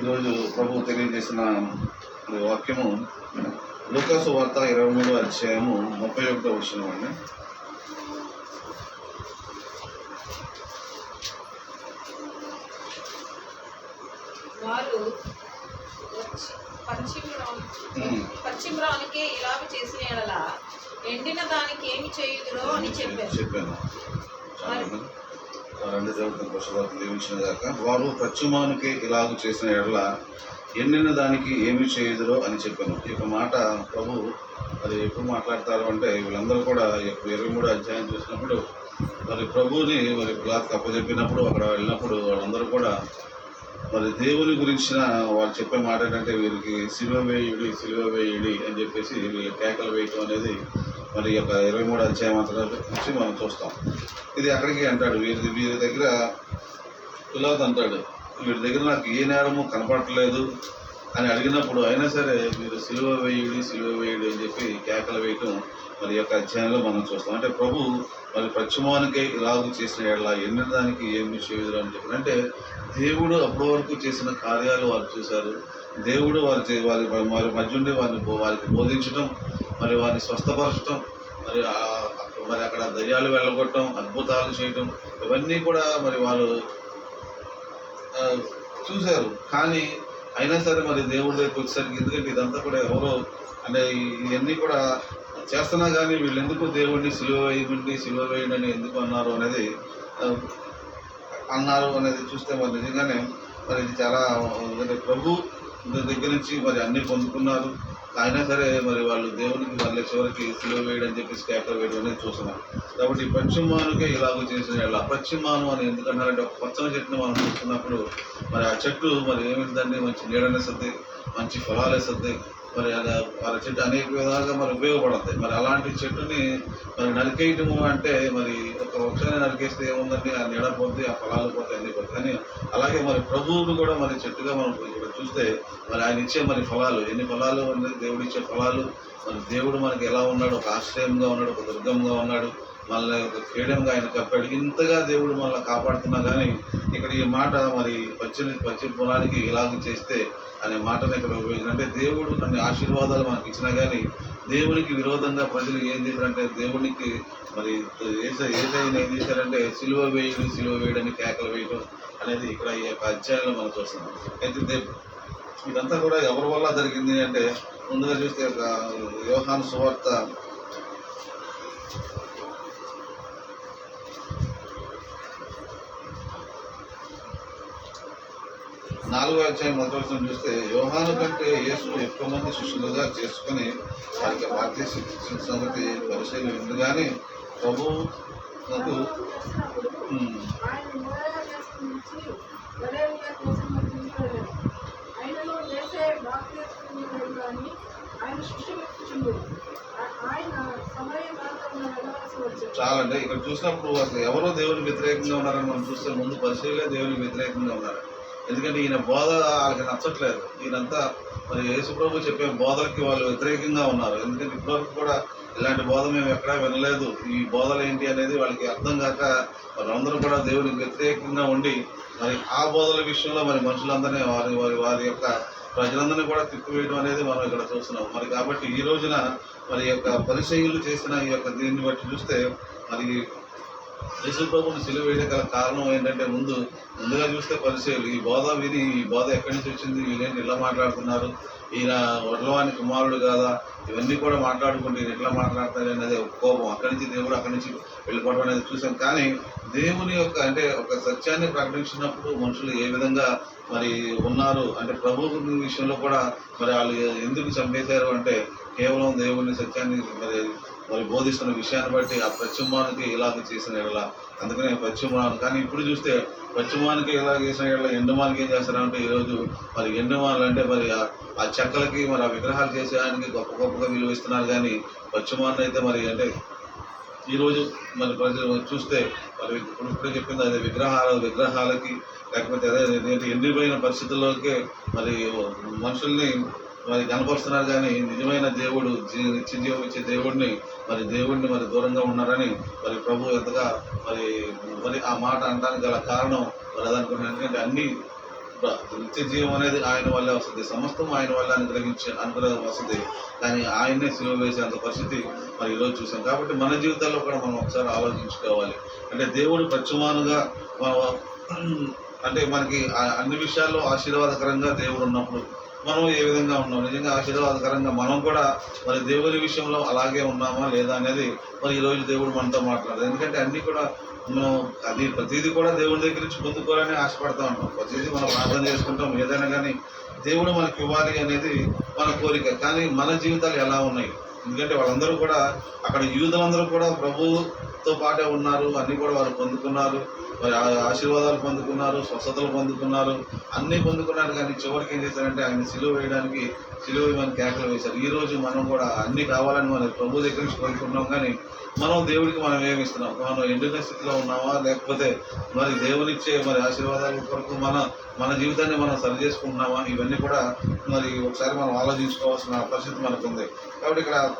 ఈరోజు ప్రభు తెలియజేసిన వాక్యము లూకాసు వార్త ఇరవై మూడో అధ్యాయము ముప్పై ఒకటో వచ్చిన అండి వారు. పశ్చిమరానికి ఇలాగ చేసిన ఎండిన దానికి ఏమి చేయుదురో అని చెప్పారు చెప్పాను. రెండు దేవుడిని పశువులకు దీవించిన దాకా వారు పశ్చిమానికి ఇలాగ చేసిన ఎడల ఎండిన దానికి ఏమి చేయదురో అని చెప్పాను. ఈ యొక్క మాట ప్రభు మరి ఎప్పుడు మాట్లాడతారు అంటే వీళ్ళందరూ కూడా ఇరవై మూడు అధ్యాయం చూసినప్పుడు మరి ప్రభువుని మరి బ్లాక్ అప్పచెప్పినప్పుడు అక్కడ వెళ్ళినప్పుడు వాళ్ళందరూ కూడా మరి దేవుని గురించిన వాళ్ళు చెప్పే మాట ఏంటంటే వీరికి సిలువ వేయుడి సిలువ వేయుడి అని చెప్పేసి వీళ్ళ కేకలు వేయటం అనేది మరి ఈ యొక్క ఇరవై మూడు అధ్యాయం అంతగా నుంచి మనం చూస్తాం. ఇది అక్కడికి అంటాడు. వీరి వీరి దగ్గర పిలవద్దు అంటాడు. వీడి దగ్గర నాకు ఏ నేరము కనపడట్లేదు అని అడిగినప్పుడు అయినా సరే మీరు సిలువ వేయుడి సిలువ వేయుడి అని చెప్పి కేకలు వేయటం మరి యొక్క అధ్యయనంలో మనం చూస్తాం. అంటే ప్రభు మరి పశ్చిమానికే ఇలాగూ చేసిన ఎడల ఎన్ని దానికి ఏమి చేయదు అని చెప్పి. అంటే దేవుడు అప్పటి వరకు చేసిన కార్యాలు వారు చూశారు. దేవుడు వారి చే- వారి వారి మధ్య ఉండి వారిని వారికి బోధించడం మరి వారిని స్వస్థపరచడం మరి ఆ- మరి అక్కడ దర్యాలు వెళ్ళగొట్టడం అద్భుతాలు చేయటం ఇవన్నీ కూడా మరి వారు చూశారు. కానీ అయినా సరే మరి దేవుడి దగ్గరికి వచ్చేసరికి ఎందుకంటే ఇదంతా కూడా ఎవరో అంటే ఇవన్నీ కూడా చేస్తున్నా కానీ వీళ్ళు ఎందుకు దేవుడిని సిలువ వేయమండి సిలువ వేయండి అని ఎందుకు అన్నారు అనేది అన్నారు అనేది చూస్తే మరి నిజంగానే మరి ఇది చాలా ప్రభు ఇంత దగ్గర నుంచి మరి అన్ని పొందుకున్నారు. అయినా సరే మరి వాళ్ళు దేవునికి వాళ్ళ చివరికి సిలువ వేయడం చెప్పి చెప్పేసి కేకలు వేయడం అనేది చూస్తున్నాం. కాబట్టి ఈ పశ్చిమానుకే ఇలాగ చేసిన వాళ్ళ పశ్చిమాను అని ఎందుకంటారంటే ఒక పచ్చని చెట్టుని మనం చూస్తున్నప్పుడు మరి ఆ చెట్టు మరి ఏమిటిదండి? మంచి నీడనిస్తుంది మంచి ఫలాలు ఇస్తుంది మరి అది ఆ చెట్టు అనేక విధాలుగా మరి ఉపయోగపడతాయి. మరి అలాంటి చెట్టుని మరి నరికేయటము అంటే మరి ఒక వృక్షాన్ని నరికేస్తే ఏముందండి? ఆ నీడ పోతే ఆ ఫలాలు పోతాయి అన్ని పోతాయి. కానీ అలాగే మరి ప్రభువును కూడా మరి చెట్టుగా మనం ఇక్కడ చూస్తే మరి ఆయన ఇచ్చే మరి ఫలాలు ఎన్ని ఫలాలు ఉన్నాయి? దేవుడు ఇచ్చే ఫలాలు మరి దేవుడు మనకి ఎలా ఉన్నాడు? ఒక ఆశ్రయంగా ఉన్నాడు ఒక దుర్గంగా ఉన్నాడు మనల్ని ఒక క్రీడంగా ఆయన కప్పాడు. ఇంతగా దేవుడు మనల్ని కాపాడుతున్నా కానీ ఇక్కడ ఈ మాట మరి పచ్చని పచ్చి పొలానికి ఇలాగ చేస్తే అనే మాటను ఇక్కడ ఉపయోగించిన అంటే దేవుడు కొన్ని ఆశీర్వాదాలు మనకి ఇచ్చినా కానీ దేవునికి విరోధంగా ప్రజలు ఏం చేశారంటే దేవునికి మరి ఏస ఏసైనా ఏం చేశారంటే సిలువ వేయడం సిలువ వేయడానికి కేకలు వేయడం అనేది ఇక్కడ ఈ యొక్క అధ్యాయంలో మనం చూస్తున్నాం. అయితే దే- ఇదంతా కూడా ఎవరి వల్ల జరిగింది అంటే ముందుగా చూస్తే ఒక యోహాను సువార్త నాలుగో అధ్యాయం మొదటి వచనం చూస్తే యోహాను కంటే యేసు ఎక్కువ మంది శిష్యులుగా చేసుకుని వారికి బాప్తీసం ఇచ్చిన సంగతి పరిశీలన ఉంది కానీ ప్రభు నాకు ఉమ్, ఆయన చాలంటే ఇక్కడ చూసినప్పుడు అసలు ఎవరో దేవునికి వ్యతిరేకంగా ఉన్నారని మనం చూస్తే ముందు పరిశీలిగా దేవునికి వ్యతిరేకంగా ఉన్నారు. ఎందుకంటే ఈయన బోధ వాళ్ళకి నచ్చట్లేదు. ఈయనంతా మరి యేసుప్రభు చెప్పే బోధలకి వాళ్ళు వ్యతిరేకంగా ఉన్నారు. ఎందుకంటే ఇప్పటివరకు కూడా ఇలాంటి బోధ మేము ఎక్కడా వినలేదు. ఈ బోధలు ఏంటి అనేది వాళ్ళకి అర్థం కాక వాళ్ళందరూ కూడా దేవునికి వ్యతిరేకంగా ఉండి మరి ఆ బోధల విషయంలో మరి మనుషులందరినీ వారి వారి వారి యొక్క ప్రజలందరినీ కూడా తిప్పివేయడం అనేది మనం ఇక్కడ చూస్తున్నాం. మరి కాబట్టి ఈ రోజున మరి యొక్క పరిచయులు చేసిన ఈ యొక్క దీన్ని బట్టి చూస్తే మరి యేసు ప్రభుని సిలువ వేయడం గల కారణం ఏంటంటే ముందు ముందుగా చూస్తే పరిచయాలు ఈ బోధ విని ఈ బోధ ఎక్కడి నుంచి వచ్చింది వీళ్ళేంటి ఇలా మాట్లాడుతున్నారు ఈయన వడ్లవాని కుమారుడు కాదా ఇవన్నీ కూడా మాట్లాడుకుంటే ఈయన ఎట్లా మాట్లాడతారు అనేది ఒక కోపం. అక్కడి నుంచి దేవుడు అక్కడి నుంచి వెళ్ళిపోవడం అనేది చూసాం. కానీ దేవుని యొక్క అంటే ఒక సత్యాన్ని ప్రకటించినప్పుడు మనుషులు ఏ విధంగా మరి ఉన్నారు? అంటే ప్రభు విషయంలో కూడా మరి వాళ్ళు ఎందుకు చంపేశారు అంటే కేవలం దేవుని సత్యాన్ని మరి మరి బోధిస్తున్న విషయాన్ని బట్టి ఆ పశ్చిమానికి ఇలాగ చేసిన ఎడల. అందుకనే పశ్చిమాను కానీ ఇప్పుడు చూస్తే పశ్చిమానికి ఇలా చేసిన ఎడల ఎండమానికి ఏం చేస్తారంటే ఈరోజు మరి ఎండమాలు అంటే మరి ఆ- చెక్కలకి మరి ఆ విగ్రహాలు చేసేదానికి గొప్ప గొప్పగా విలువ ఇస్తున్నారు. కానీ పశ్చిమాన్ని అయితే మరి అంటే ఈరోజు మరి ప్రజలు చూస్తే మరి ఇప్పుడు ఇప్పుడే చెప్పింది అదే విగ్రహాల విగ్రహాలకి లేకపోతే అదే ఎండిపోయిన పరిస్థితుల్లోకే మరి మనుషుల్ని మరి కనపరుస్తున్నారు కానీ నిజమైన దేవుడు జీ- నిత్య జీవం ఇచ్చే దేవుడిని మరి దేవుడిని మరి దూరంగా ఉన్నారని మరి ప్రభు ఎంతగా మరి మరి ఆ మాట అనడానికి గల కారణం మరి అదనుకుంటున్నాను ఎందుకంటే అన్ని నిత్య జీవం అనేది ఆయన వల్లే వస్తుంది. సమస్తం ఆయన వల్ల అనుగ్రహించే అనుగ్రహం వస్తుంది. కానీ ఆయన్నే సిలువ వేసేంత పరిస్థితి మరి ఈరోజు చూసాం. కాబట్టి మన జీవితాల్లో కూడా మనం ఒకసారి ఆలోచించుకోవాలి. అంటే దేవుడు ప్రత్యుమానుగా అంటే మనకి అన్ని విషయాల్లో ఆశీర్వాదకరంగా దేవుడు ఉన్నప్పుడు మనం ఏ విధంగా ఉన్నాం? నిజంగా ఆశీర్వాదకరంగా మనం కూడా మరి దేవుని విషయంలో అలాగే ఉన్నామా లేదా అనేది మరి ఈరోజు దేవుడు మనతో మాట్లాడదు ఎందుకంటే అన్నీ కూడా మనం అది ప్రతిదీ కూడా దేవుడి దగ్గర నుంచి పొందుకోవాలని ఆశపడతా ఉంటాం ప్రతిదీ మనం ప్రార్థన చేసుకుంటాం. ఏదైనా కానీ దేవుడు మనకి ఇవ్వాలి అనేది మన కోరిక. కానీ మన జీవితాలు ఎలా ఉన్నాయి? ఎందుకంటే వాళ్ళందరూ కూడా అక్కడ యూదులందరూ కూడా ప్రభువుతో పాటే ఉన్నారు అన్నీ కూడా వారు పొందుకున్నారు మరి ఆశీర్వాదాలు పొందుకున్నారు స్వస్థతలు పొందుకున్నారు అన్నీ పొందుకున్నారు కానీ చివరికి ఏం చేశారంటే ఆయన సిలువ వేయడానికి సిలువ మన కేకలు వేశారు. ఈ రోజు మనం కూడా అన్నీ కావాలని మన ప్రభు దగ్గర నుంచి కోరుకుంటున్నాం కానీ మనం దేవుడికి మనం ఏమిస్తున్నాం మనం ఎండిన స్థితిలో ఉన్నామా? లేకపోతే మరి దేవునిచ్చే మరి ఆశీర్వాదాల కొరకు మన మన జీవితాన్ని మనం సరి చేసుకుంటున్నామా? ఇవన్నీ కూడా మరి ఒకసారి మనం ఆలోచించుకోవాల్సిన పరిస్థితి మనకు ఉంది కాబట్టి ఇక్కడ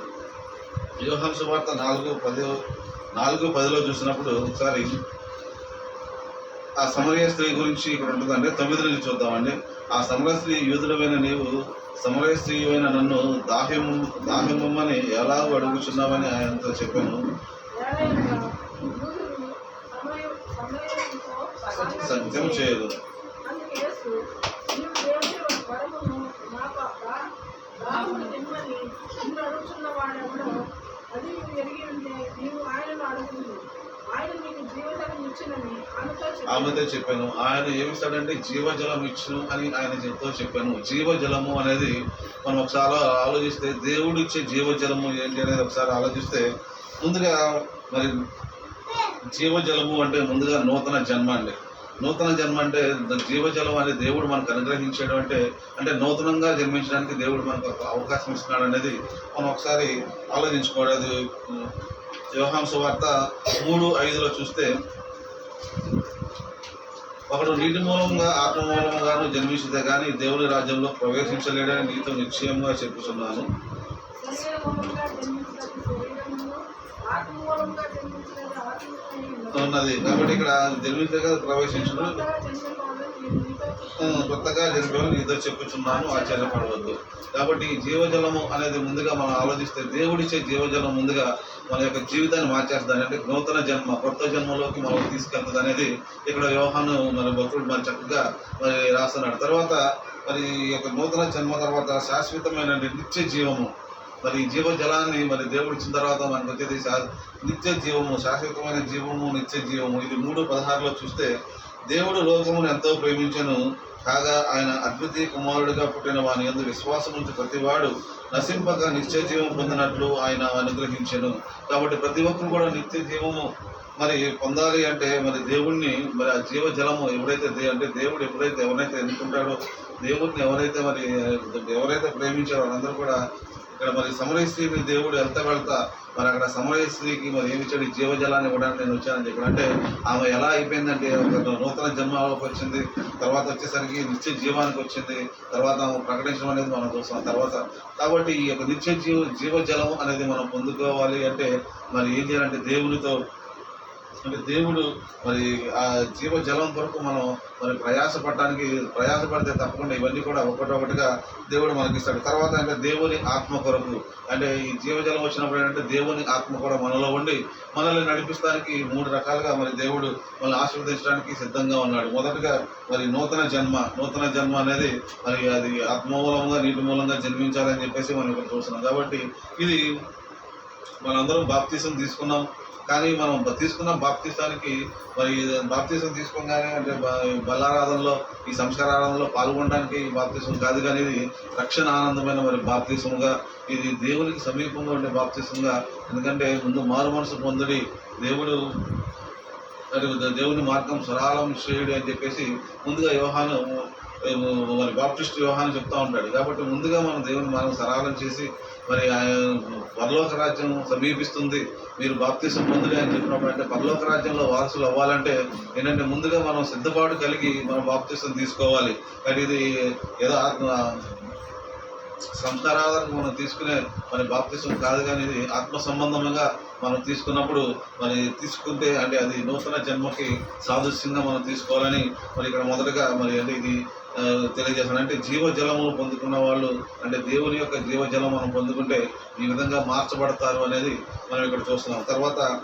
వ్యూహం సువార్త నాలుగు పది నాలుగు పదిలో చూసినప్పుడు ఒకసారి ఆ సమరయ స్త్రీ గురించి ఇక్కడ ఉంటుందండి. తొమ్మిది నుంచి చూద్దామండి. ఆ సమరయ స్త్రీ యూదుడమైన నీవు సమరయ స్త్రీ అయిన నన్ను దాహ్యము దాహ్యమని ఎలా అడుగుచున్నామని ఆయనతో చెప్పాను. సత్యం చేయదు. నీవు అది ఆమెతో చెప్పాను. ఆయన ఏమిస్తాడంటే జీవజలం ఇచ్చును అని ఆయన చెప్తూ చెప్పాను. జీవజలము అనేది మనం ఒకసారి ఆలోచిస్తే దేవుడు ఇచ్చే జీవజలము ఏంటి అనేది ఒకసారి ఆలోచిస్తే ముందుగా మరి జీవజలము అంటే ముందుగా నూతన జన్మ అండి. నూతన జన్మ అంటే జీవజలం అనే దేవుడు మనకు అనుగ్రహించడం అంటే అంటే నూతనంగా జన్మించడానికి దేవుడు మనకు ఒక అవకాశం ఇస్తున్నాడు అనేది మనం ఒకసారి ఆలోచించుకోవాలి. అది వార్త మూడు ఐదులో చూస్తే ఒకడు నీటి మూలంగా ఆత్మ మూలంగాను జన్మించితే కానీ దేవుని రాజ్యంలో ప్రవేశించలేడని నీతో నిశ్చయంగా చెప్పుతున్నాను ఉన్నది. కాబట్టి ఇక్కడ జన్మించే ప్రవేశించడం కొత్తగా జన్మింపబడిన నీవు నీతో చెప్పుచున్నాను ఆశ్చర్యపడవద్దు. కాబట్టి ఈ జీవజలము అనేది ముందుగా మనం ఆలోచిస్తే దేవుడిచ్చే జీవజలం ముందుగా మన యొక్క జీవితాన్ని మార్చేస్తుంది. అంటే నూతన జన్మ కొత్త జన్మలోకి మనం తీసుకెళ్తుంది అనేది ఇక్కడ వ్యవహాను మన భక్తుడు మరి చక్కగా మరి రాస్తున్నాడు. తర్వాత మరి ఈ యొక్క నూతన జన్మ తర్వాత శాశ్వతమైన నిత్య జీవము మరి జీవ జీవజలాన్ని మరి దేవుడు ఇచ్చిన తర్వాత మనకు వచ్చేది నిత్య జీవము శాశ్వతమైన జీవము నిత్య జీవము ఇది మూడు పదహారులో చూస్తే దేవుడు లోకమును ఎంతో ప్రేమించను. కాగా ఆయన అద్వితీయ కుమారుడిగా పుట్టిన వాని ఎందు విశ్వాసం ఉంచి ప్రతివాడు నశింపక నిత్య జీవం పొందినట్లు ఆయన అనుగ్రహించను. కాబట్టి ప్రతి ఒక్కరు కూడా నిత్య జీవము మరి పొందాలి అంటే మరి దేవుణ్ణి మరి ఆ జీవ జలము ఎవరైతే దే- అంటే దేవుడు ఎప్పుడైతే ఎవరైతే ఎన్నుకుంటాడో దేవుడిని ఎవరైతే మరి ఎవరైతే ప్రేమించారో వాళ్ళందరూ కూడా ఇక్కడ మరి సమరయ మీ దేవుడు ఎంత వెళ్తా మరి అక్కడ సమరయ స్త్రీకి మరి ఏమి ఇచ్చాడు జీవజలాన్ని ఇవ్వడానికి నేను వచ్చానని చెప్పాడు అంటే ఆమె ఎలా అయిపోయిందంటే ఒక నూతన జన్మలోకి వచ్చింది తర్వాత వచ్చేసరికి నిత్య జీవానికి వచ్చింది తర్వాత ఆమె ప్రకటించడం అనేది మనం చూస్తాం తర్వాత కాబట్టి ఈ యొక్క నిత్య జీవ జీవజలం అనేది మనం పొందుకోవాలి అంటే మరి ఏం చేయాలంటే దేవునితో అంటే దేవుడు మరి ఆ జీవ జలం కొరకు మనం మరి ప్రయాసపడటానికి ప్రయాసపడితే తప్పకుండా ఇవన్నీ కూడా ఒకటొకటిగా దేవుడు మనకి ఇస్తాడు తర్వాత అంటే దేవుని ఆత్మ కొరకు అంటే ఈ జీవజలం వచ్చినప్పుడు ఏంటంటే దేవుని ఆత్మ కూడా మనలో ఉండి మనల్ని నడిపిస్తానికి మూడు రకాలుగా మరి దేవుడు మనల్ని ఆశీర్వదించడానికి సిద్ధంగా ఉన్నాడు. మొదటగా మరి నూతన జన్మ నూతన జన్మ అనేది మరి అది ఆత్మ మూలంగా నీటి మూలంగా జన్మించాలని చెప్పేసి మనం ఇక్కడ చూస్తున్నాం. కాబట్టి ఇది మనందరం బాప్తీసం తీసుకున్నాం. కానీ మనం తీసుకున్న బాప్తీసానికి మరి బాప్తీసం తీసుకోగానే అంటే బ- బలారాధనలో ఈ సంస్కారాధనలో పాల్గొనడానికి ఈ బాప్తీసం కాదు కానీ ఇది రక్షణ ఆనందమైన మరి బాప్తీసముగా ఇది దేవునికి సమీపంగా ఉండే బాప్తీసంగా. ఎందుకంటే ముందు మారు మనసు పొందుడి దేవుడు మరి దేవుని మార్గం సరళం శ్రేయుడు అని చెప్పేసి ముందుగా వ్యవహారం మరి బాప్టిస్ట్ వివాహాన్ని చెప్తా ఉంటాడు. కాబట్టి ముందుగా మనం దేవుని మనం సరాలం చేసి మరి పరలోక రాజ్యం సమీపిస్తుంది. మీరు బాప్తీసం పొందులే అని చెప్పినప్పుడు అంటే పరలోక రాజ్యంలో వారసులు అవ్వాలంటే ఏంటంటే ముందుగా మనం సిద్ధపాటు కలిగి మనం బాప్తీసం తీసుకోవాలి. కానీ ఇది ఏదో ఆత్మ సంస్కారాధారకు మనం తీసుకునే మరి బాప్తిసం కాదు కానీ ఇది ఆత్మ సంబంధంగా మనం తీసుకున్నప్పుడు మరి తీసుకుంటే అంటే అది నూతన జన్మకి సాదృశ్యంగా మనం తీసుకోవాలని మరి ఇక్కడ మొదటగా మరి అంటే ఇది తెలియజేస్తాను. అంటే జీవజలము పొందుకున్న వాళ్ళు అంటే దేవుని యొక్క జీవజలం మనం పొందుకుంటే ఈ విధంగా మార్చబడతారు అనేది మనం ఇక్కడ చూస్తున్నాం. తర్వాత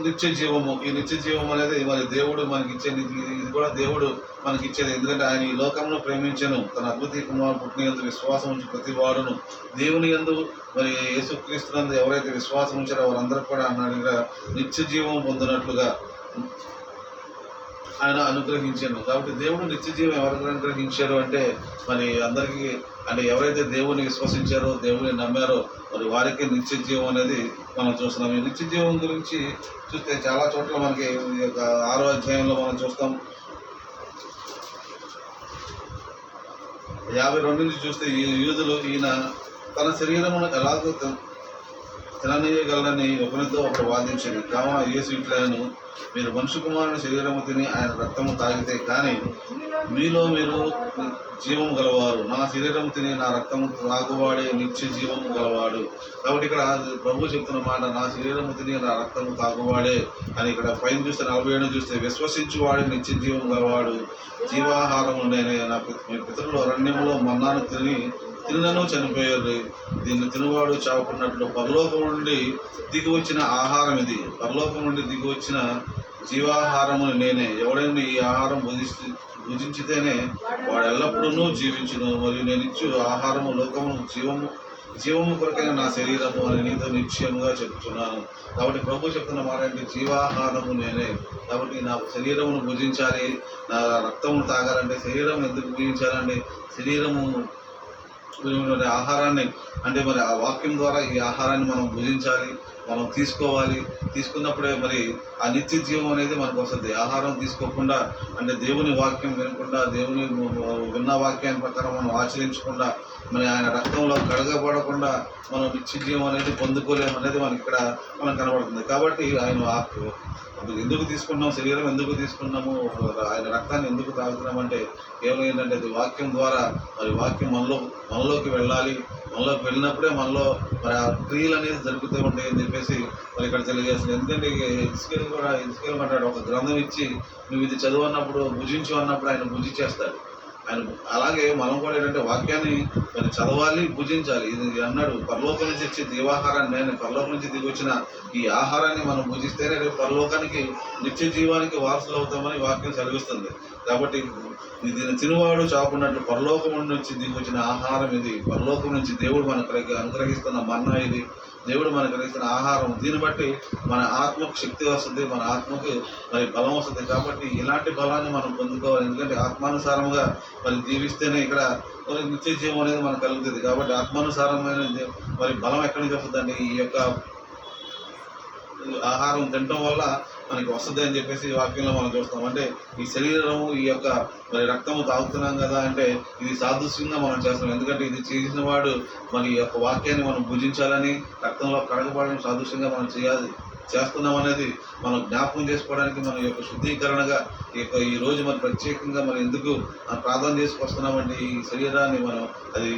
నిత్య జీవము. ఈ నిత్య జీవం అనేది మరి దేవుడు మనకి ఇచ్చే ఇది కూడా దేవుడు మనకి ఇచ్చేది. ఎందుకంటే ఆయన ఈ లోకంలో ప్రేమించను. తన అద్భుతి కుమారు పుట్టిన ఎందు విశ్వాసం ఉంచి ప్రతి వాడును దేవుని యందు మరి యేసుక్రీస్తునందు ఎవరైతే విశ్వాసం ఉంచారో వారందరూ కూడా అన్నాడుగా నిత్య జీవం పొందినట్లుగా. ఆయన అనుగ్రహించాను. కాబట్టి దేవుడు నిత్య జీవం ఎవరికి అనుగ్రహించారు అంటే మరి అందరికీ అంటే ఎవరైతే దేవుని విశ్వసించారో దేవుని నమ్మారో మరి వారికి నిత్య జీవం అనేది మనం చూస్తున్నాం. ఈ నిత్య జీవం గురించి చూస్తే చాలా చోట్ల మనకి ఈ యొక్క ఆరో అధ్యాయంలో మనం చూస్తాం. యాభై రెండు నుంచి చూస్తే ఈ యూదులు ఈయన తన శరీరమును ఎలాగో తిననీయగలనని ఒకరితో ఒకరు వాదించింది కావున యేసు ఇట్లను మీరు మనుషు కుమారుని శరీరము తిని ఆయన రక్తము తాగితే కానీ మీలో మీరు జీవము గలవారు. నా శరీరం తిని నా రక్తము తాగువాడే నిత్య జీవము గలవాడు. కాబట్టి ఇక్కడ ప్రభు చెప్తున్న మాట నా శరీరము తిని నా రక్తము తాగువాడే అని ఇక్కడ పైన చూస్తే నలభై ఏడు చూస్తే విశ్వసించువాడే నిత్య జీవం గలవాడు. జీవాహారము నేనే నా పి- మీ పితరులు అరణ్యములో మన్నాను తిని తినను చనిపోయారు. దీన్ని తినవాడు చావుకున్నట్లు పరలోకం నుండి దిగి వచ్చిన ఆహారం ఇది. పరలోకం నుండి దిగి వచ్చిన జీవాహారము నేనే. ఎవడైనా ఈ ఆహారం భుజిస్తూ భుజించితేనే వాడు ఎల్లప్పుడూ జీవించును. మరియు నేను ఇచ్చు ఆహారము లోకము జీవము జీవము కొరకైన నా శరీరము అని నీతో నిశ్చయముగా చెప్తున్నాను కాబట్టి ప్రభు చెప్తున్న మాట అంటే జీవాహారము నేనే. కాబట్టి నా శరీరమును భుజించాలి. నా రక్తమును తాగాలంటే శరీరం ఎందుకు భుజించాలంటే శరీరము మరి ఆహారాన్ని అంటే మరి ఆ వాక్యం ద్వారా ఈ ఆహారాన్ని మనం భుజించాలి మనం తీసుకోవాలి. తీసుకున్నప్పుడే మరి ఆ నిత్య జీవం అనేది మనకు వస్తుంది. ఆహారం తీసుకోకుండా అంటే దేవుని వాక్యం వినకుండా దేవుని విన్న వాక్యాన్ని ప్రకారం మనం ఆచరించకుండా మరి ఆయన రక్తంలో కడగబడకుండా మనం నిత్యజీవం అనేది పొందుకోలేము అనేది మనకి ఇక్కడ మనకు కనబడుతుంది. కాబట్టి ఆయన ఆకు ఎందుకు తీసుకున్నాం? శరీరం ఎందుకు తీసుకున్నాము? ఆయన రక్తాన్ని ఎందుకు తాగుతున్నాం అంటే కేవలం ఏంటంటే అది వాక్యం ద్వారా మరి వాక్యం మనలో మనలోకి వెళ్ళాలి. మనలోకి వెళ్ళినప్పుడే మనలో మరి ఆ క్రియలు అనేది జరుగుతూ ఉంటాయి అని చెప్పేసి మరి ఇక్కడ తెలియజేస్తుంది. ఎందుకంటే ఇసుకెల్ కూడా ఇసుకెల్ అంటాడు ఒక గ్రంథం ఇచ్చి నువ్వు ఇది చదువు అన్నప్పుడు భుజించు అన్నప్పుడు ఆయన భుజించేస్తాడు ఆయన అలాగే మనం కూడా ఏంటంటే వాక్యాన్ని మరి చదవాలి భుజించాలి ఇది అన్నాడు పరలోకం నుంచి వచ్చే దీవాహారాన్ని నేను పరలోకం నుంచి దిగి వచ్చిన ఈ ఆహారాన్ని మనం భుజిస్తేనే రేపు పరలోకానికి నిత్య జీవానికి వారసులు అవుతామని వాక్యం చదివిస్తుంది కాబట్టి దీన్ని తినువాడు చాపున్నట్టు పరలోకం నుంచి దిగి వచ్చిన ఆహారం ఇది. పరలోకం నుంచి దేవుడు మనకు అనుగ్రహిస్తున్న మన్నా ఇది. దేవుడు మనకు కలిగిన ఆహారం దీన్ని బట్టి మన ఆత్మకు శక్తి వస్తుంది మన ఆత్మకు మరి బలం వస్తుంది. కాబట్టి ఇలాంటి బలాన్ని మనం పొందుకోవాలి. ఎందుకంటే ఆత్మానుసారంగా మరి జీవిస్తేనే ఇక్కడ మరి నిత్య జీవం అనేది మనకు కలుగుతుంది. కాబట్టి ఆత్మానుసారమైన మరి బలం ఎక్కడి నుంచి వస్తుందండి ఈ యొక్క ఆహారం తినటం వల్ల మనకి వస్తుంది అని చెప్పేసి వాక్యంలో మనం చూస్తాం. అంటే ఈ శరీరము ఈ యొక్క మరి రక్తము తాగుతున్నాం కదా అంటే ఇది సాదృశ్యంగా మనం చేస్తాం. ఎందుకంటే ఇది చేసిన వాడు మన ఈ యొక్క వాక్యాన్ని మనం భుజించాలని రక్తంలో కడగబడడం సాదృశ్యంగా మనం చేయాలి చేస్తున్నాం అనేది మనం జ్ఞాపకం చేసుకోవడానికి మన యొక్క శుద్ధీకరణగా ఈ యొక్క ఈ రోజు మనం ప్రత్యేకంగా మనం ఎందుకు ప్రార్థన చేసుకొస్తున్నామంటే ఈ శరీరాన్ని మనం అది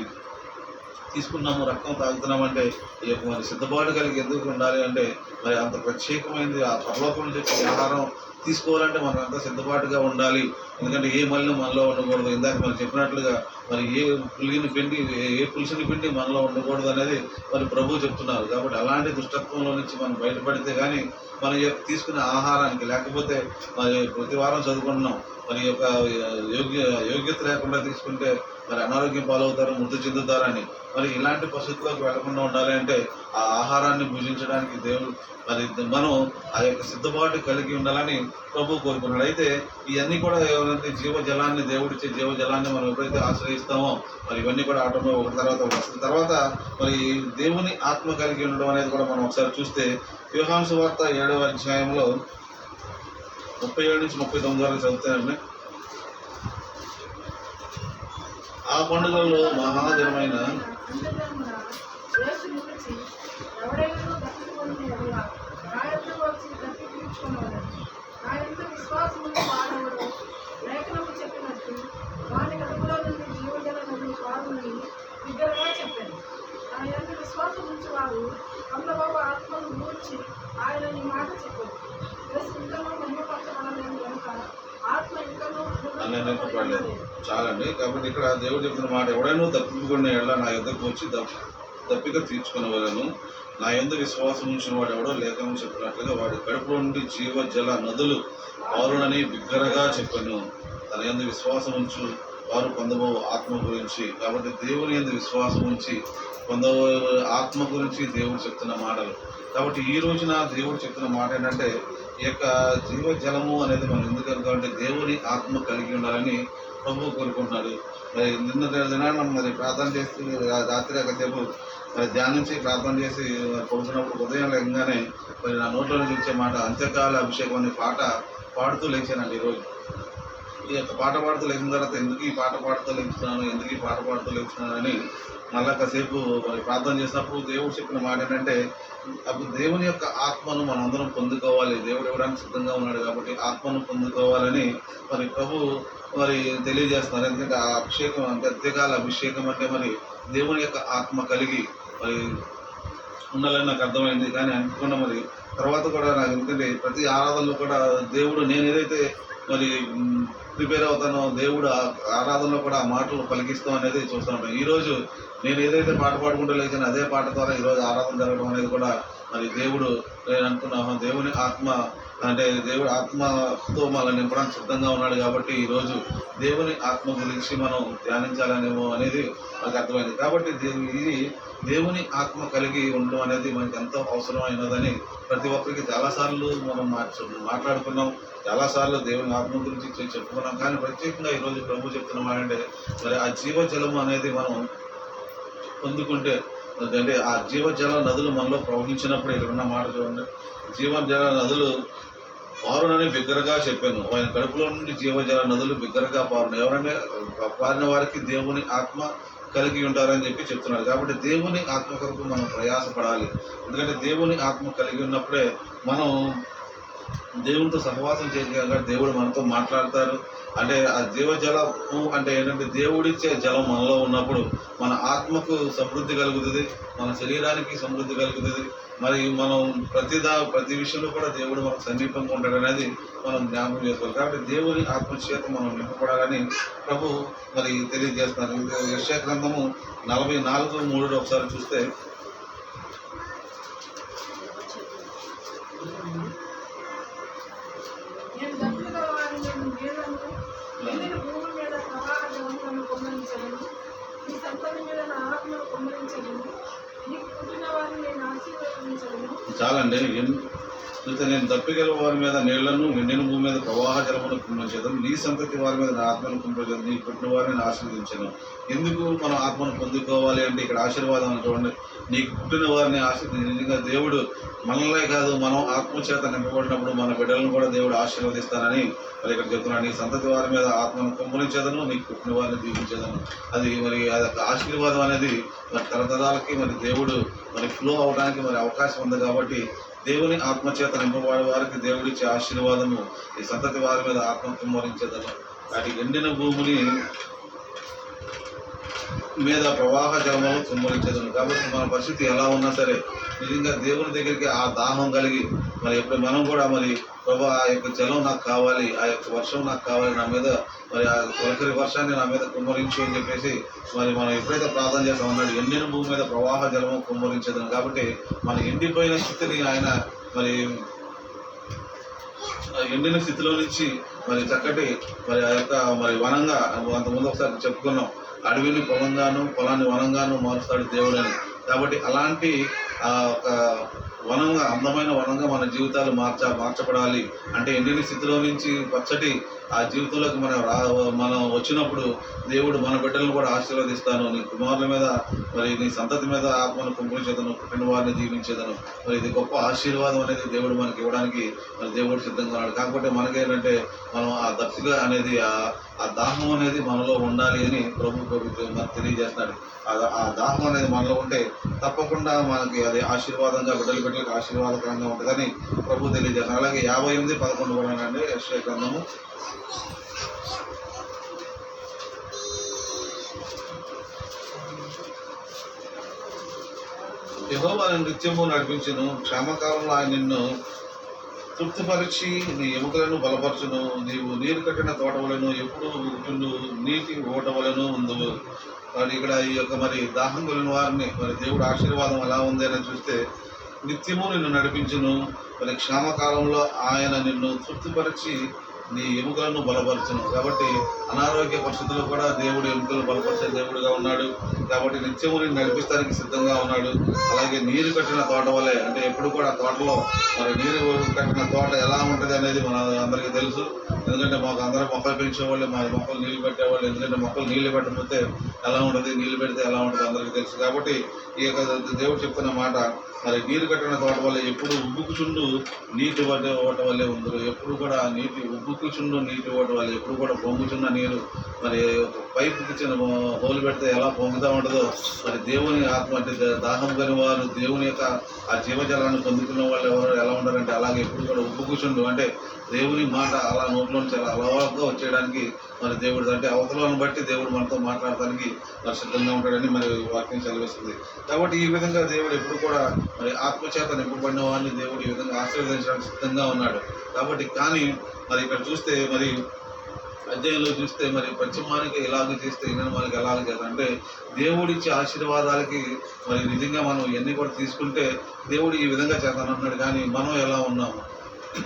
తీసుకున్నాము రక్తం తాగుతున్నామంటే ఈ యొక్క మరి సిద్ధపాటు కలిగి ఎందుకు ఉండాలి అంటే మరి అంత ప్రత్యేకమైనది ఆ పరలోకం నుంచి వచ్చే ఆహారం తీసుకోవాలంటే మనం అంత సిద్ధపాటుగా ఉండాలి. ఎందుకంటే ఏ మలినం మనలో ఉండకూడదు. ఇందాక మనం చెప్పినట్లుగా మరి ఏ పులిని పిండి ఏ- పులుసుని పిండి మనలో ఉండకూడదు అనేది మరి ప్రభు చెప్తున్నారు. కాబట్టి అలాంటి దుష్టత్వంలో నుంచి మనం బయటపడితే కానీ మన యొక్క తీసుకునే ఆహారానికి లేకపోతే మరి ప్రతి వారం చదువుకుంటున్నాం. మరి యొక్క యోగ్య యోగ్యత లేకుండా తీసుకుంటే మరి అనారోగ్యం పాలవుతారు మృతి చెందుతారని. మరి ఇలాంటి పరిస్థితుల్లోకి వెళ్ళకుండా ఉండాలి అంటే ఆ ఆహారాన్ని భుజించడానికి దేవుడు మరి మనం ఆ యొక్క సిద్ధపాటు కలిగి ఉండాలని ప్రభు కోరుకున్నాడు. అయితే ఇవన్నీ కూడా ఎవరైతే జీవజలాన్ని దేవుడిచ్చే జీవజలాన్ని మనం ఎప్పుడైతే ఆశ్రయిస్తామో మరి ఇవన్నీ కూడా ఆటంలో ఒక తర్వాత వస్తుంది. తర్వాత మరి దేవుని ఆత్మ కలిగి ఉండడం అనేది కూడా మనం ఒకసారి చూస్తే వ్యూహాంశ వార్త ఏడవ అధ్యాయంలో ముప్పై ఏడు నుంచి ముప్పై తొమ్మిది వరకు చదువుతానండి ఆ పండుగల్లో మహాదినమైన అంతేకాకుండా యేసు నిలిచి ఎవడైనా దప్పికొని ఎడల ఆయనతో వచ్చి దప్పి తీర్చుకున్నాడు ఆయనంత విశ్వాసం ఉంచి వాడవడు లేఖనము చెప్పినట్టు వాని కడుపులో నుండి ఆ పండుగల్లో పారునని బిగ్గరగా చెప్పాను ఆయన విశ్వాసం ఉంచి వారు అమ్మబాబు ఆత్మను గూర్చి చాలండి. కాబట్టి ఇక్కడ దేవుడు చెప్పిన మాట ఎవడైనా తప్పించుకునే ఎడల నా యుద్ధకు వచ్చి తప్ప తప్పిక తీర్చుకునేవాళ్ళను నా యందు విశ్వాసం ఉంచిన వాడు ఎవడో లేఖనం చెప్పినట్లుగా వాడి కడుపులో నుండి జీవ జల నదులు వారునని బిగ్గరగా చెప్పాను. తన ఎందు విశ్వాసం ఉంచు వారు పొందబో ఆత్మ గురించి. కాబట్టి దేవుని ఎందు విశ్వాసం ఉంచి పొందబో ఆత్మ గురించి దేవుడు చెప్తున్న మాటలు. కాబట్టి ఈ రోజున దేవుడు చెప్తున్న మాట ఏంటంటే ఈ యొక్క జీవ జలము అనేది మనం ఎందుకు దేవుని ఆత్మ కలిగి ఉండాలని ప్రభు కోరుకుంటున్నాడు. మరి నిన్న దినాన మరి ప్రార్థన చేసి రాత్రి ఒకసేపు మరి ధ్యానించి ప్రార్థన చేసి పడుతున్నప్పుడు ఉదయం లేకగానే మరి నా నోట్లో నుంచి వచ్చే మాట అంత్యకాల అభిషేకం అనే పాట పాడుతూ లేచానండి ఈరోజు ఈ యొక్క పాట పాడుతూ లేచిన తర్వాత ఎందుకు ఈ పాట పాడుతూ లేచున్నాను ఎందుకు ఈ పాట పాడుతూ లేచున్నాను అని మళ్ళా కాసేపు మరి ప్రార్థన చేసినప్పుడు దేవుడు చెప్పిన మాట ఏంటంటే అప్పుడు దేవుని యొక్క ఆత్మను మనందరం పొందుకోవాలి. దేవుడు ఇవ్వడానికి సిద్ధంగా ఉన్నాడు కాబట్టి ఆత్మను పొందుకోవాలని మరి ప్రభు మరి తెలియజేస్తున్నారు. ఎందుకంటే ఆ అభిషేకం అంటే అభిషేకం అంటే మరి దేవుని యొక్క ఆత్మ కలిగి మరి ఉండాలని నాకు అర్థమైంది. కానీ అనుకున్న మరి తర్వాత కూడా నాకు ఎందుకంటే ప్రతి ఆరాధనలో కూడా దేవుడు నేను ఏదైతే మరి ప్రిపేర్ అవుతానో దేవుడు ఆ ఆరాధనలో కూడా ఆ మాటలు పలికిస్తాం అనేది చూస్తూ ఉంటాం. ఈరోజు నేను ఏదైతే పాట పాడుకుంటూ లేచానో అదే పాట ద్వారా ఈరోజు ఆరాధన జరగడం అనేది కూడా మరి దేవుడు నేను అనుకున్నాను దేవుని ఆత్మ అంటే దేవుడి ఆత్మతో మనల్ని నింపడానికి సిద్ధంగా ఉన్నాడు కాబట్టి ఈరోజు దేవుని ఆత్మ గురించి మనం ధ్యానించాలనేమో అనేది నాకు అర్థమైంది. కాబట్టి ఇది దేవుని ఆత్మ కలిగి ఉండడం అనేది మనకి ఎంతో అవసరమైనదని ప్రతి ఒక్కరికి చాలాసార్లు మనం మాట్లా మాట్లాడుకున్నాం. చాలాసార్లు దేవుని ఆత్మ గురించి చెప్పుకున్నాం. కానీ ప్రత్యేకంగా ఈరోజు ప్రభు చెప్తున్న అంటే మరి ఆ జీవజలము అనేది మనం పొందుకుంటే అంటే ఆ జీవజల నదులు మనలో ప్రవహించినప్పుడు ఇక్కడ ఉన్న మాట చూడండి. జీవజల నదులు పారునని బిగ్గరగా చెప్పాను. ఆయన కడుపులో నుండి జీవజల నదులు బిగ్గరగా పారును ఎవరంటే పారిన వారికి దేవుని ఆత్మ కలిగి ఉంటారని చెప్పి చెప్తున్నారు. కాబట్టి దేవుని ఆత్మ కొరకు మనం ప్రయాసపడాలి. ఎందుకంటే దేవుని ఆత్మ కలిగి ఉన్నప్పుడే మనం దేవునితో సహవాసం చేయగలిగా దేవుడు మనతో మాట్లాడతారు. అంటే ఆ జీవజలము అంటే ఏంటంటే దేవుడిచ్చే జలం మనలో ఉన్నప్పుడు మన ఆత్మకు సమృద్ధి కలుగుతుంది మన శరీరానికి సమృద్ధి కలుగుతుంది మరి మనం ప్రతి దా ప్రతి విషయంలో కూడా దేవుడు మనకు సమీపంగా ఉంటాడు అనేది మనం జ్ఞాపకం చేసుకోవాలి. కాబట్టి దేవుని ఆత్మచేత మనం నింపబడాలని ప్రభు మరి తెలియజేస్తున్నారు. యశ్యా గ్రంథము నలభై నాలుగు మూడు ఒకసారి చూస్తే చాలండి. ఎన్- చూస్తే నేను తప్పిగల వారి మీద నీళ్ళను నిండిన భూమి మీద ప్రవాహ జలమును కుమ్మరించదు నీ సంతతి వారి మీద నా ఆత్మను కుంభించదు నీ పుట్టిన వారిని ఆశీర్వదించను. ఎందుకు మనం ఆత్మను పొందుకోవాలి అంటే ఇక్కడ ఆశీర్వాదం చూడండి. నీకు పుట్టిన వారిని ఆశీర్వదించి. నిజంగా దేవుడు మనలే కాదు మనం ఆత్మచేత నింపబడినప్పుడు మన బిడ్డలను కూడా దేవుడు ఆశీర్వదిస్తానని మరి ఇక్కడ చెప్తున్నాను నీ సంతతి వారి మీద ఆత్మను కుమ్మరించేదను నీకు పుట్టిన వారిని దీవించేదను. అది మరి అది ఆశీర్వాదం అనేది మరి తరతరాలకి మరి దేవుడు మరి ఫ్లో అవడానికి మరి అవకాశం ఉంది కాబట్టి దేవుని ఆత్మచేత నింపబడే వారికి దేవుడిచ్చే ఆశీర్వాదము ఈ సంతతి వారి మీద ఆత్మ కుమ్మరించేదను వాటి ఎండిన భూమిని మీద ప్రవాహ జలములు కుమ్మరించేదను. కాబట్టి మన పరిస్థితి ఎలా ఉన్నా సరే నిజంగా దేవుని దగ్గరికి ఆ దాహం కలిగి మరి ఎప్పుడు మనం కూడా మరి ప్రభా ఆ యొక్క జలం నాకు కావాలి ఆ యొక్క వర్షం నాకు కావాలి నా మీద మరి ఆ తొలకరి వర్షాన్ని నా మీద కుమ్మరించు అని చెప్పేసి మరి మనం ఎప్పుడైతే ప్రార్థన చేస్తాం అన్నాడు ఎండిన భూమి మీద ప్రవాహ జలము కుమ్మరించేదని. కాబట్టి మన ఎండిపోయిన స్థితిని ఆయన మరి ఆ ఎండిన స్థితిలో నుంచి మరి చక్కటి మరి ఆ యొక్క మరి వనంగా అంతకుముందు ఒకసారి చెప్పుకున్నాం అడవిని పొలంగాను పొలాన్ని వనంగాను మారుస్తాడు దేవుడు అని. కాబట్టి అలాంటి ఆ ఒక వనంగా అందమైన వనంగా మన జీవితాలు మార్చ మార్చబడాలి. అంటే ఎండిన స్థితిలో నుంచి పచ్చటి ఆ జీవితంలోకి మనం రా మనం వచ్చినప్పుడు దేవుడు మన బిడ్డలను కూడా ఆశీర్వదిస్తాను. నీ కుమారుల మీద మరి నీ సంతతి మీద ఆత్మను కుంపించేదను పుట్టిన వారిని దీవించేదను. మరి ఇది గొప్ప ఆశీర్వాదం అనేది దేవుడు మనకి ఇవ్వడానికి మరి దేవుడు సిద్ధంగా ఉన్నాడు. కాకపోతే మనకేంటంటే మనం ఆ దప్పిక అనేది ఆ దాహం అనేది మనలో ఉండాలి అని ప్రభు ప్రభుత్వం మనకు తెలియజేస్తున్నాడు. ఆ ఆ దాహం అనేది మనలో ఉంటే తప్పకుండా మనకి అది ఆశీర్వాదంగా బిడ్డల బిడ్డలకు ఆశీర్వాదకరంగా ఉంటుందని ప్రభు తెలియజేస్తున్నాడు. అలాగే యాభై ఎనిమిది పదకొండు కూడా అండి యశ్వ గ్రంథము యహోవా నిత్యము నడిపించును క్షేమకాలంలో ఆయన నిన్ను తృప్తిపరిచి నీ ఎముకలను బలపరచును నీవు నీరు కట్టిన తోటవలను ఎప్పుడు ఉంటుండు నీటి ఓటవలను ఉందువు. మరి ఇక్కడ ఈ యొక్క మరి దాహం కలిగిన వారిని మరి దేవుడు ఆశీర్వాదం ఎలా ఉంది అని చూస్తే నిత్యము నిన్ను నడిపించును మరి క్షేమకాలంలో ఆయన నిన్ను తృప్తిపరిచి నీ ఎముకలను బలపరచను. కాబట్టి అనారోగ్య పరిస్థితుల్లో కూడా దేవుడు ఎముకలను బలపరిచే దేవుడుగా ఉన్నాడు. కాబట్టి నిత్యము నేను నడిపిస్తానికి సిద్ధంగా ఉన్నాడు. అలాగే నీరు కట్టిన తోట వలె అంటే ఎప్పుడు కూడా తోటలో మరి నీరు కట్టిన తోట ఎలా ఉంటుంది అనేది మన అందరికీ తెలుసు. ఎందుకంటే మాకు అందరూ మొక్కలు పెంచేవాళ్ళు మా మొక్కలు నీళ్ళు పెట్టేవాళ్ళు ఎందుకంటే మొక్కలు నీళ్ళు పెట్టకపోతే ఎలా ఉంటుంది నీళ్ళు పెడితే ఎలా ఉంటుంది అందరికీ తెలుసు. కాబట్టి ఈ యొక్క దేవుడు చెప్తున్న మాట మరి నీరు కట్టిన తోట వల్ల ఎప్పుడు ఉబ్బుకుచుండు నీటి వడ్డ ఓట వల్లే ఉందరు. ఎప్పుడు కూడా నీటి ఉబ్బుకుచుండు నీటి ఓట వల్ల ఎప్పుడు కూడా పొంగుచున్న నీరు. మరి పైపు చిన్న హోలు పెడితే ఎలా పొంగుతూ ఉంటుందో మరి దేవుని ఆత్మ అంటే దాహం కాని వారు దేవుని యొక్క ఆ జీవజలాన్ని పొందుకున్న వాళ్ళు ఎవరు ఎలా ఉంటారంటే అలాగే ఎప్పుడు కూడా ఉబ్బుకుచుండు అంటే దేవుని మాట అలా నోట్లో నుంచి అలవాటుగా వచ్చేయడానికి మరి దేవుడు అంటే అవతలను బట్టి దేవుడు మనతో మాట్లాడటానికి మరి సిద్ధంగా ఉంటాడని మరి వాక్యం చదివిస్తుంది కాబట్టి ఈ విధంగా దేవుడు ఎప్పుడు కూడా మరి ఆత్మచేత నింపబడిన వాడిని దేవుడు ఈ విధంగా ఆశీర్వదించడానికి సిద్ధంగా ఉన్నాడు. కాబట్టి కానీ మరి ఇక్కడ చూస్తే మరి అధ్యాయంలో చూస్తే మరి పశ్చిమానికి ఎలాగ చేస్తే ఇన్న మనకి ఎలాగ చేస్తాం అంటే దేవుడిచ్చే ఆశీర్వాదాలకి మరి నిజంగా మనం ఇవన్నీ కూడా తీసుకుంటే దేవుడు ఈ విధంగా చేస్తానన్నాడు. కానీ మనం ఎలా ఉన్నాము?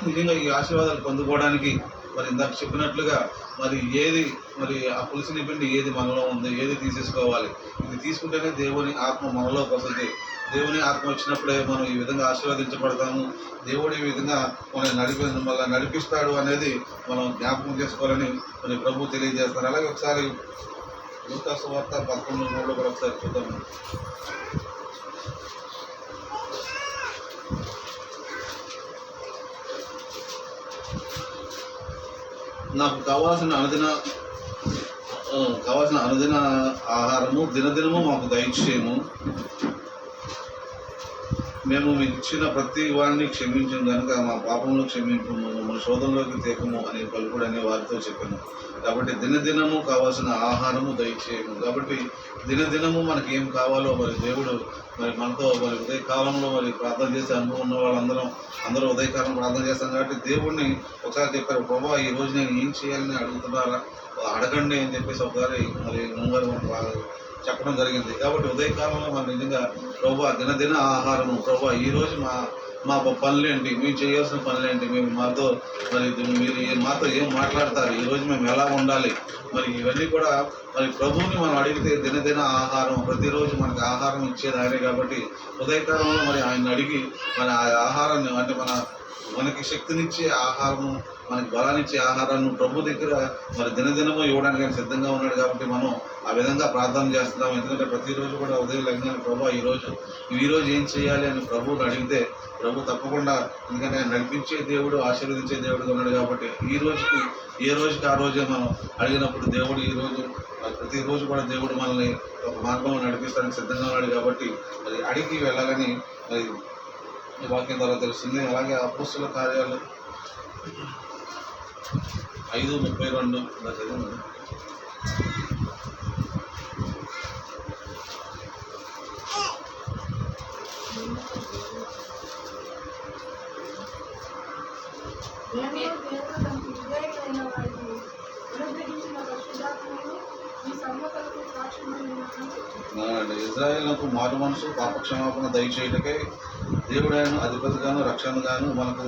నిజంగా ఈ ఆశీర్వాదాలు పొందుకోవడానికి మరి ఇందాక చెప్పినట్లుగా మరి ఏది మరి ఆ పులిసిన పిండి ఏది మనలో ఉంది ఏది తీసేసుకోవాలి? ఇది తీసుకుంటేనే దేవుని ఆత్మ మనలోకి వస్తుంది దేవుని ఆత్మ వచ్చినప్పుడే మనం ఈ విధంగా ఆశీర్వదించబడతాము. దేవుడు ఈ విధంగా మనం నడిపి మళ్ళీ నడిపిస్తాడు అనేది మనం జ్ఞాపకం చేసుకోవాలని మరి ప్రభు తెలియజేస్తారు. అలాగే ఒకసారి లూకాసు వార్త పదకొండు మూడు కూడా ఒకసారి చూద్దాం. నాకు కావాల్సిన అనుదిన కావాల్సిన అనుదిన ఆహారము దినదినము మాకు దయచేయము. మేము మీకు ఇచ్చిన ప్రతి వారిని క్షమించం కనుక మా పాపంలో క్షమింపు మన శోధంలోకి తేకము అని పలుకుడు అనే వారితో చెప్పాను. కాబట్టి దినదినము కావాల్సిన ఆహారము దయచేయము. కాబట్టి దినదినము మనకి ఏం కావాలో మరి దేవుడు మరి మనతో మరి ఉదయకాలంలో మరి ప్రార్థన చేసే అనుభవం ఉన్న వాళ్ళందరం అందరూ ఉదయకాలం ప్రార్థన చేస్తాం కాబట్టి దేవుడిని ఒకసారి చెప్పారు ప్రభా ఈ రోజు నేను ఏం చేయాలని అడుగుతున్నారా? అడగండి అని చెప్పేసి ఒకసారి మరి ముంగారు మనకు బాగా చెప్పడం జరిగింది. కాబట్టి ఉదయకాలంలో మనం నిజంగా ప్రభా దినదిన ఆహారము ప్రభా ఈ రోజు మా మా పనులేంటి? మేము చేయాల్సిన పనులేంటి? మేము మాతో మరి మీరు మాతో ఏం మాట్లాడతారు? ఈరోజు మేము ఎలా ఉండాలి? మరి ఇవన్నీ కూడా మరి ప్రభువుని మనం అడిగితే దినదిన ఆహారం ప్రతిరోజు మనకి ఆహారం ఇచ్చేది ఆయనే కాబట్టి ఉదయకాలంలో మరి ఆయన అడిగి మన ఆహారాన్ని అంటే మన మనకి శక్తినిచ్చే ఆహారము మనకి బలాన్నిచ్చే ఆహారాన్ని ప్రభు దగ్గర మరి దినదినము ఇవ్వడానికి ఆయన సిద్ధంగా ఉన్నాడు కాబట్టి మనం ఆ విధంగా ప్రార్థన చేస్తున్నాం. ఎందుకంటే ప్రతిరోజు కూడా ఉదయం లగ్నాన్ని ప్రభు ఈ రోజు ఈ రోజు ఏం చేయాలి? అని ప్రభువుని అడిగితే ప్రభు తప్పకుండా ఎందుకంటే ఆయన నడిపించే దేవుడు ఆశీర్వదించే దేవుడు ఉన్నాడు కాబట్టి ఈ రోజుకి ఏ రోజుకి ఆ రోజే మనం అడిగినప్పుడు దేవుడు ఈరోజు ప్రతిరోజు కూడా దేవుడు మనల్ని ఒక మార్గంలో నడిపిస్తానికి సిద్ధంగా ఉన్నాడు కాబట్టి మరి అడిగి వెళ్ళాలని మరి వాక్యం ద్వారా తెలుస్తుంది. అలాగే అపోస్తుల కార్యాలు ఐదు ముప్పై రెండు ఇలా ఇజ్రాయేల్కు మారు మనసు పాపక్షమాపణ దయచేయుటకై దేవుడైన అధిపతిగాను రక్షణగాను మనకు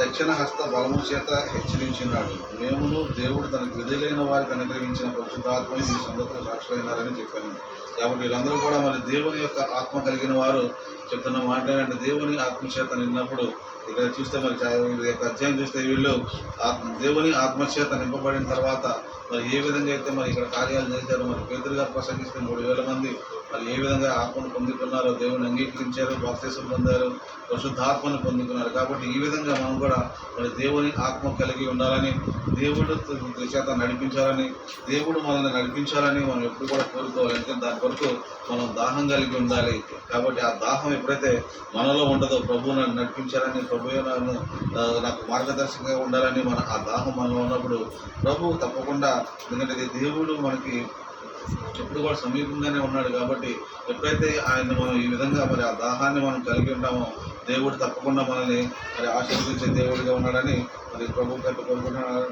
దక్షిణ హస్త బలము చేత హెచ్చరించినాడు. మేమును దేవుడు తనకు విధులైన వారికి అనుగ్రహించిన పరిశుద్ధాత్మని ఈ సంగతులు సాక్షులైనారని చెప్పాను. కాబట్టి వీళ్ళందరూ కూడా మరి దేవుని యొక్క ఆత్మ కలిగిన వారు చెప్తున్న మాట ఏంటంటే దేవుని ఆత్మ చేత నిన్నప్పుడు ఇక్కడ చూస్తే మరి చా- యొక్క చూస్తే వీళ్ళు ఆత్మ దేవుని ఆత్మచేత నింపబడిన తర్వాత మరి ఏ విధంగా అయితే మరి ఇక్కడ కార్యాలు చేశారో మరి పేదరుగా ప్రసంగిస్తే మూడు వేల మంది వాళ్ళు ఏ విధంగా ఆత్మను పొందుకున్నారో దేవుని అంగీకరించారు బాప్తీసం పొందారు పరిశుద్ధాత్మను పొందుకున్నారు. కాబట్టి ఈ విధంగా మనం కూడా మరి దేవుని ఆత్మ కలిగి ఉండాలని దేవుడు చేత నడిపించాలని దేవుడు మనల్ని నడిపించాలని మనం ఎప్పుడు కూడా కోరుకోవాలి. ఎందుకంటే దాని కొరకు మనం దాహం కలిగి ఉండాలి. కాబట్టి ఆ దాహం ఎప్పుడైతే మనలో ఉండదో ప్రభువు నన్ను నడిపించాలని ప్రభు నన్ను నాకు మార్గదర్శకంగా ఉండాలని మన ఆ దాహం మనలో ఉన్నప్పుడు ప్రభు తప్పకుండా ఎందుకంటే దేవుడు మనకి ఎప్పుడు కూడా సమీపంగానే ఉన్నాడు కాబట్టి ఎప్పుడైతే ఆయన మనం ఈ విధంగా మరి ఆ దాహాన్ని మనం కలిగి ఉంటామో దేవుడు తప్పకుండా మనల్ని మరి ఆశీర్వదించే దేవుడిగా ఉన్నాడని మరి ప్రభు పేరు కోరుకుంటున్నాడు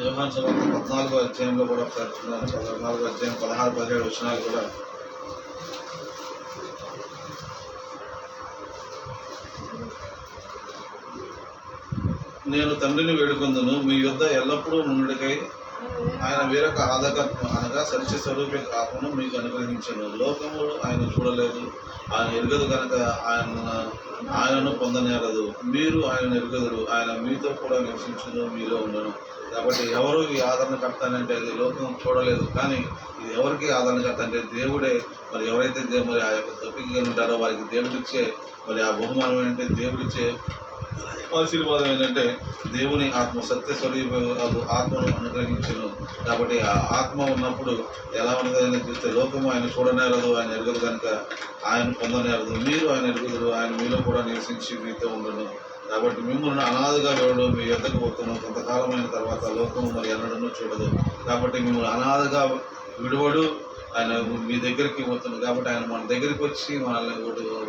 యోహాన్ సభ పద్నాలుగో అధ్యాయంలో కూడా ఒకసారి పద్నాలుగో అధ్యాయం పదహారు పదిహేడు వచనాలు కూడా. నేను తండ్రిని వేడుకొందును మీ యొద్ద ఎల్లప్పుడూ నుండికై ఆయన వేరొక ఆదకత్వం అనగా సత్య స్వరూపే కాకుండా మీకు అనుగ్రహించను. లోకములు ఆయన చూడలేదు. ఆయన ఎరుగదు కనుక ఆయన ఆయనను పొందనేరదు. మీరు ఆయన ఎరగదురు. ఆయన మీతో కూడా నివసించను మీలో ఉండను. కాబట్టి ఎవరు ఈ ఆదరణ కర్తానంటే అది లోకం చూడలేదు. కానీ ఇది ఎవరికి ఆదరణకర్త అంటే దేవుడే. మరి ఎవరైతే దే- మరి ఆ యొక్క తప్పికలు ఉంటారో వారికి దేవుడిచ్చే మరి ఆ బహుమానం ఏంటంటే దేవుడిచ్చే ఆశీర్వాదం ఏంటంటే దేవుని ఆత్మ సత్య స్వరూపాలు ఆత్మను అనుగ్రహించను. కాబట్టి ఆ ఆత్మ ఉన్నప్పుడు ఎలా ఉన్నదని చూస్తే లోకము ఆయన చూడనేరదు ఆయన ఎరగదు కనుక ఆయన పొందనేరదు. మీరు ఆయన ఎరుగుదురు ఆయన మీలో కూడా నివసించి మీతో ఉండను. కాబట్టి మిమ్మల్ని అనాథగా వేయడం మీ ఎద్దకు పోతున్నాం కొంతకాలమైన తర్వాత లోకము మరి ఎన్నడను చూడదు. కాబట్టి మిమ్మల్ని అనాథగా విడువడు ఆయన మీ దగ్గరికి పోతున్నాడు కాబట్టి ఆయన మన దగ్గరికి వచ్చి మనల్ని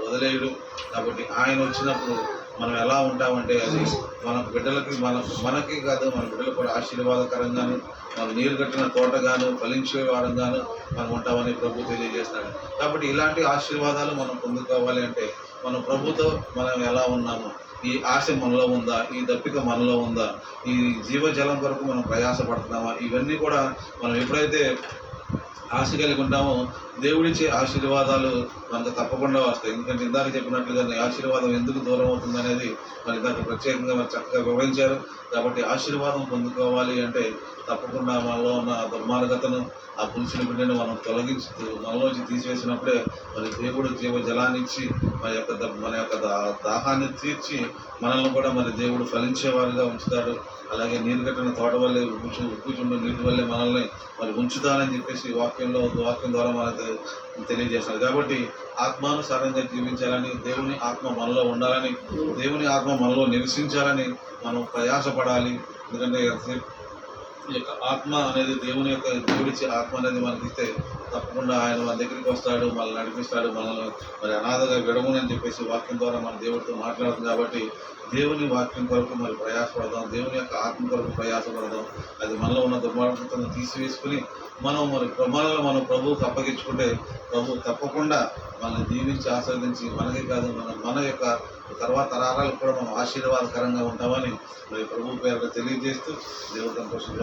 వదిలేయడు. కాబట్టి ఆయన వచ్చినప్పుడు మనం ఎలా ఉంటామంటే అది మన బిడ్డలకి మన మనకి కాదు మన బిడ్డలకు కూడా ఆశీర్వాదకరంగాను మనం నీరు కట్టిన తోటగాను ఫలించే వారంగాను మనం ఉంటామని ప్రభు తెలియజేస్తున్నాడు కాబట్టి ఇలాంటి ఆశీర్వాదాలు మనం పొందుకోవాలి అంటే మన ప్రభుతో మనం ఎలా ఉన్నాము? ఈ ఆశ మనలో ఉందా? ఈ దప్పిక మనలో ఉందా? ఈ జీవజలం కొరకు మనం ప్రయాసపడుతున్నామా? ఇవన్నీ కూడా మనం ఎప్పుడైతే ఆశ కలిగి ఉంటామో దేవుడిచ్చే ఆశీర్వాదాలు మనకు తప్పకుండా వస్తాయి. ఎందుకంటే ఇందాక చెప్పినట్లుగా నీ ఆశీర్వాదం ఎందుకు దూరం అవుతుంది అనేది మరి దానికి ప్రత్యేకంగా మరి చక్కగా వివరించారు. కాబట్టి ఆశీర్వాదం పొందుకోవాలి అంటే తప్పకుండా మనలో ఉన్న ఆ దుర్మార్గతను ఆ పులుసుని బిడ్డను మనం తొలగించు మనలోంచి తీసివేసినప్పుడే మరి దేవుడు జీవ జలాన్ని ఇచ్చి మన యొక్క మన యొక్క దాహాన్ని తీర్చి మనల్ని కూడా మరి దేవుడు ఫలించేవారుగా ఉంచుతాడు. అలాగే నీరు కట్టిన తోట వల్లే ఉప్పు నీటి వల్లే మనల్ని మరి ఉంచుతానని చెప్పేసి వాక్యంలో వాక్యం ద్వారా మనకు తెలియజేస్తారు కాబట్టి ఆత్మానుసారంగా జీవించాలని దేవుని ఆత్మ మనలో ఉండాలని దేవుని ఆత్మ మనలో నివసించాలని మనం ప్రయాసపడాలి. ఎందుకంటే ఈ యొక్క ఆత్మ అనేది దేవుని యొక్క దేవుడిచ్చే ఆత్మ అనేది మనకి ఇస్తే తప్పకుండా ఆయన మన దగ్గరికి వస్తాడు మనల్ని నడిపిస్తాడు మనల్ని మరి అనాథగా విడమునని చెప్పేసి వాక్యం ద్వారా మన దేవుడితో మాట్లాడుతుంది కాబట్టి దేవుని వాక్యం కొరకు మరి ప్రయాసపడదాం దేవుని యొక్క ఆత్మ కొరకు ప్రయాసపడదాం. అది మనలో ఉన్న దుర్మార్గతను తీసివేసుకుని మనం మరి మనల్ని మనం ప్రభువుకి అప్పగించుకుంటే ప్రభు తప్పకుండా మనల్ని దీవించి ఆస్వాదించి మనకే కాదు మన మన యొక్క తర్వాత తరాలకు కూడా మనం ఆశీర్వాదకరంగా ఉంటామని మరి ప్రభు పేరు తెలియజేస్తూ దేవతను కోసం